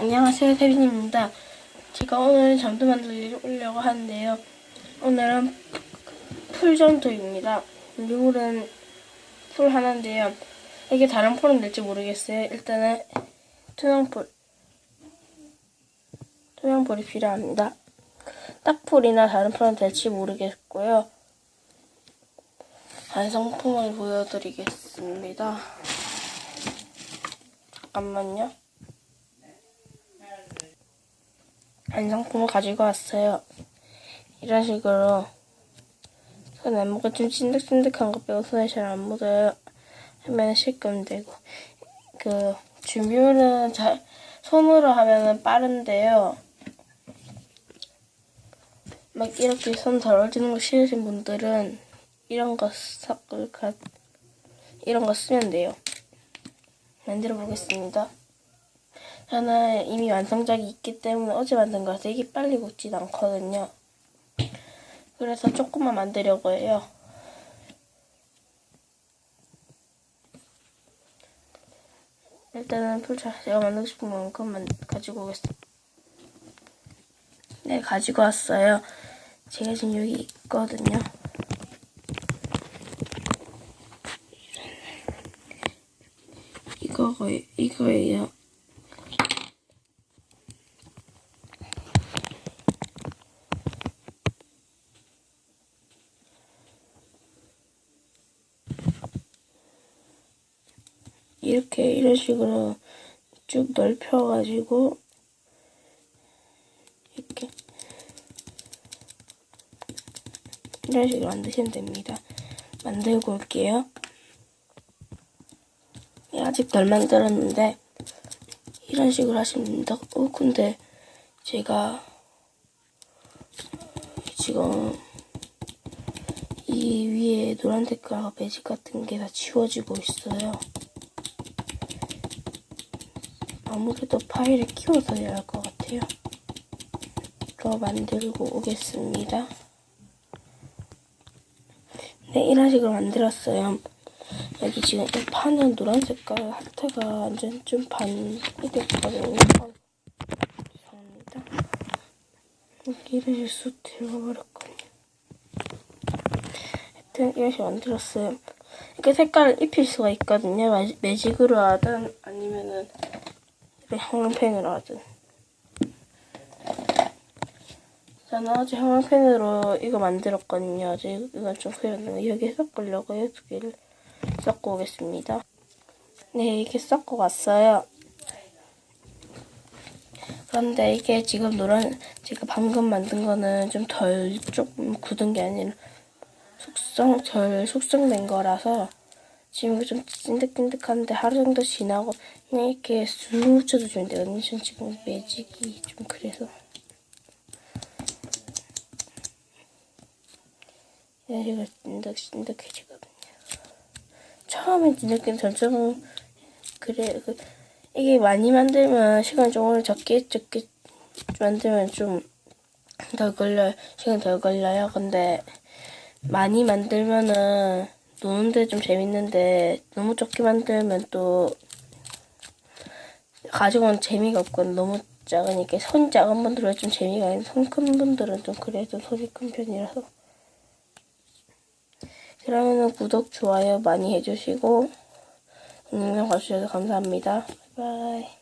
안녕하세요, 태빈입니다. 제가 오늘 점도 만들려고 하는데요. 오늘은 풀점도입니다. 룰은 풀 하나인데요. 이게 다른 풀은 될지 모르겠어요. 일단은 투명풀. 투명풀이 필요합니다. 딱풀이나 다른 풀은 될지 모르겠고요. 완성품을 보여드리겠습니다. 잠깐만요. 완성품을 가지고 왔어요. 이런 식으로 손에 뭐가 좀 찐득찐득한 거 빼고 손에 잘 안 묻어요. 하면 씻으면 되고 그 준비물은 잘 손으로 하면은 빠른데요. 막 이렇게 손 더러워지는 거 싫으신 분들은 이런 거 섞을 가 이런 거 쓰면 돼요. 만들어 보겠습니다. 저는 이미 완성작이 있기 때문에 어제 만든 거라 되게 빨리 굳진 않거든요. 그래서 조금만 만들려고 해요. 일단은 풀차 제가 만들고 싶은 만큼만 가지고 오겠습니다. 네, 가지고 왔어요. 제가 지금 여기 있거든요. 이거, 이거예요. 이렇게 이런 식으로 쭉 넓혀가지고 이렇게 이런 식으로 만드시면 됩니다. 만들고 올게요. 예, 아직 덜 만들었는데 이런 식으로 하시면 됩니다. 어, 근데 제가 지금 이 위에 노란 색깔 매직 같은 게 다 지워지고 있어요. 아무래도 파일을 키워서 해야 할 것 같아요. 이거 만들고 오겠습니다. 네, 이런 식으로 만들었어요. 여기 지금 이 판은 노란 색깔 하트가 완전 좀 반이 됐거든요. 어, 죄송합니다. 여기를 쑥 들어버렸거든요. 하여튼 이런 식으로 만들었어요. 이렇게 색깔을 입힐 수가 있거든요. 매- 매직으로 하든 아니면은 형광펜으로 하든. 저는 어제 형광펜으로 이거 만들었거든요. 어제 이건 좀 후회했는데 여기에 섞으려고 요. 두 개를 섞고 오겠습니다. 네, 이렇게 섞어 왔어요. 그런데 이게 지금 노란, 제가 방금 만든 거는 좀 덜 조금 굳은 게 아니라 숙성, 덜 숙성된 거라서 지금 좀 찐득찐득한데 하루 정도 지나고 그냥 이렇게 쑥 묻혀주시면 되거든요. 전 지금 매직이 좀 그래서. 식으로 찐득찐득해지거든요. 처음엔 찐득찐득 점점 그래 그 이게 많이 만들면 시간 좀 오래 적게 적게 만들면 좀 덜 걸려 시간 덜 걸려요. 근데 많이 만들면은 노는데 좀 재밌는데 너무 적게 만들면 또 가지고는 재미가 없고 너무 작으니까 손 작은 분들은 좀 재미가 있는 손 큰 분들은 좀 그래도 손이 큰 편이라서. 그러면은 구독 좋아요 많이 해주시고 영상 봐주셔서 감사합니다. 바이바이